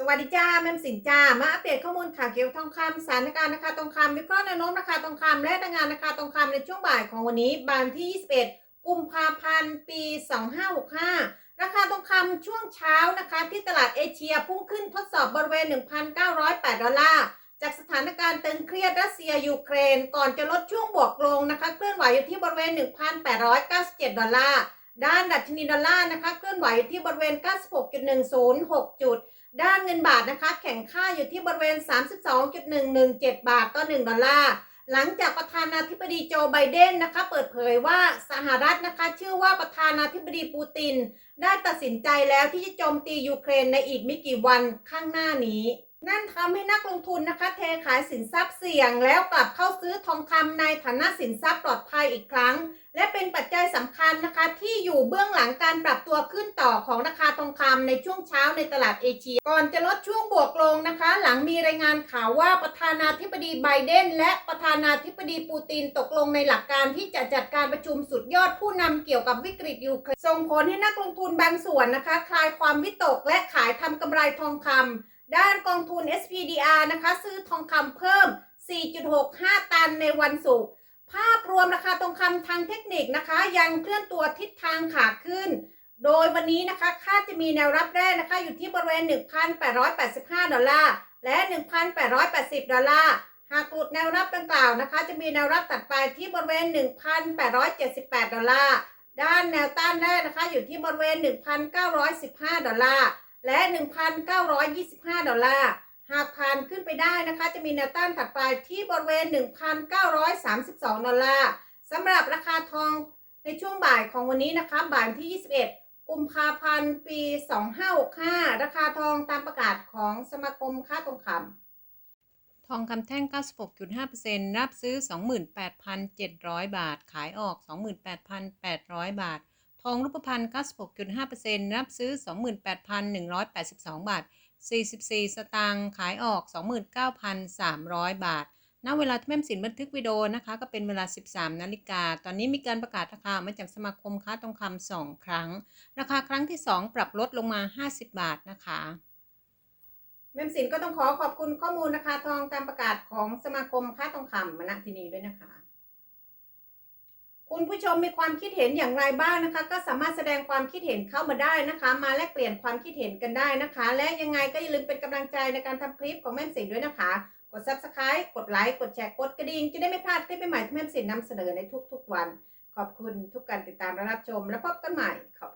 สวัสดีจ้าแม่มสินจ้ามาอัปเดตข้อมูลข่าวเกี่ยวกับทองคำสถานการณ์ราคาทองคำวิเคราะห์แนวโน้มราคาทองคำและรายงานราคาทองคำในช่วงบ่ายของวันนี้บายวันที่ 21 กุมภาพันธ์ ปี 2565 ราคาทองคำช่วงเช้านะคะที่ตลาดเอเชียพุ่งขึ้นทดสอบบริเวณ 1,908 ดอลลาร์ จากสถานการณ์ตึงเครียดรัสเซียยูเครน ก่อนจะลดช่วงบวกลงนะคะเคลื่อนไหวอยู่ที่บริเวณ 1,897 ดอลลาร์ ด้านดัชนีดอลลาร์นะคะเคลื่อนไหวที่บริเวณ 96.106 จุด ด้านเงินบาทนะคะ แข่งค่าอยู่ที่บริเวณ 32.117 บาทต่อ 1 ดอลลาร์ หลังจากประธานาธิบดีโจไบเดนนะคะ เปิดเผยว่าสหรัฐนะคะ เชื่อว่าประธานาธิบดีปูติน ได้ตัดสินใจแล้วที่จะโจมตียูเครนในอีกไม่กี่วันข้างหน้านี้นั่นทำให้นักลงทุนนะคะเทขายสินทรัพย์เสี่ยงแล้วกลับเข้าซื้อทองคำในฐานะสินทรัพย์ปลอดภัยอีกครั้ง และเป็นปัจจัยสำคัญนะคะที่อยู่เบื้องหลังการปรับตัวขึ้นต่อของราคาทองคำในช่วงเช้าในตลาดเอเชีย ก่อนจะลดช่วงบวกลงนะคะ หลังมีรายงานข่าวว่าประธานาธิบดีไบเดน และประธานาธิบดีปูตินตกลงในหลักการที่จะจัดการประชุมสุดยอดผู้นำเกี่ยวกับวิกฤตยูเครนส่งผลให้นักลงทุนบางส่วนนะคะ คลายความวิตกและขายทำกำไรทองคำด้านกองทุน SPDR นะคะ ซื้อทองคำเพิ่ม 4.65 ตันในวันศุกร์ ภาพรวมราคาทองคำทางเทคนิคนะคะ ยังเคลื่อนตัวทิศทางขาขึ้น โดยวันนี้นะคะคาดจะมีแนวรับแรกนะคะอยู่ที่บริเวณ 1,885 ดอลลาร์ และ 1,880 ดอลลาร์ หากหลุดแนวรับดังกล่าวนะคะ จะมีแนวรับตัดไปที่บริเวณ 1,878 ดอลลาร์ ด้านแนวต้านแรกนะคะอยู่ที่บริเวณ 1,915 ดอลลาร์ และ 1,925 ดอลลาร์ หากผ่านขึ้นไปได้นะคะ จะมีแนวต้านถัดไปที่บริเวณ 1,932 ดอลลาร์สำหรับราคาทองในช่วงบ่ายของวันนี้นะคะบ่ายที่ 21 กุมภาพันธ์ ปี 2565 ราคาทองตามประกาศของสมาคมค้าทองคำ ทองคำแท่ง 96.5%รับซื้อ 28,700 บาท ขายออก 28,800 บาท ทองรูปพรรณ96.5%รับซื้อ 28,182 บาท 44 สตางค์ขายออก 29,300 บาท ณ เวลาที่แม่มสินบันทึกวิดีโอนะคะ ก็เป็นเวลา 13 นาฬิกา ตอนนี้มีการประกาศราคามาจากสมาคมค้าทองคำสองครั้ง ราคาครั้งที่ 2 ปรับลดลงมา 50 บาทนะคะแม่มสินก็ต้องขอขอบคุณข้อมูลนะคะทองตามประกาศของสมาคมค้าทองคำมณที่นี้ด้วยนะคะ คุณผู้ชมมีความคิดเห็นอย่างไรบ้างนะคะ ก็สามารถแสดงความคิดเห็นเข้ามาได้นะคะ มาแลกเปลี่ยนความคิดเห็นกันได้นะคะ และยังไงก็อย่าลืมเป็นกำลังใจในการทำคลิปของแม่สินด้วยนะคะ กด subscribe กดไลค์กดแชร์กดกระดิ่งจะได้ไม่พลาดคลิปใหม่ๆที่แม่สินนำเสนอในทุกๆวัน ขอบคุณทุกการติดตามและรับชม และพบกันใหม่ขอบคุณ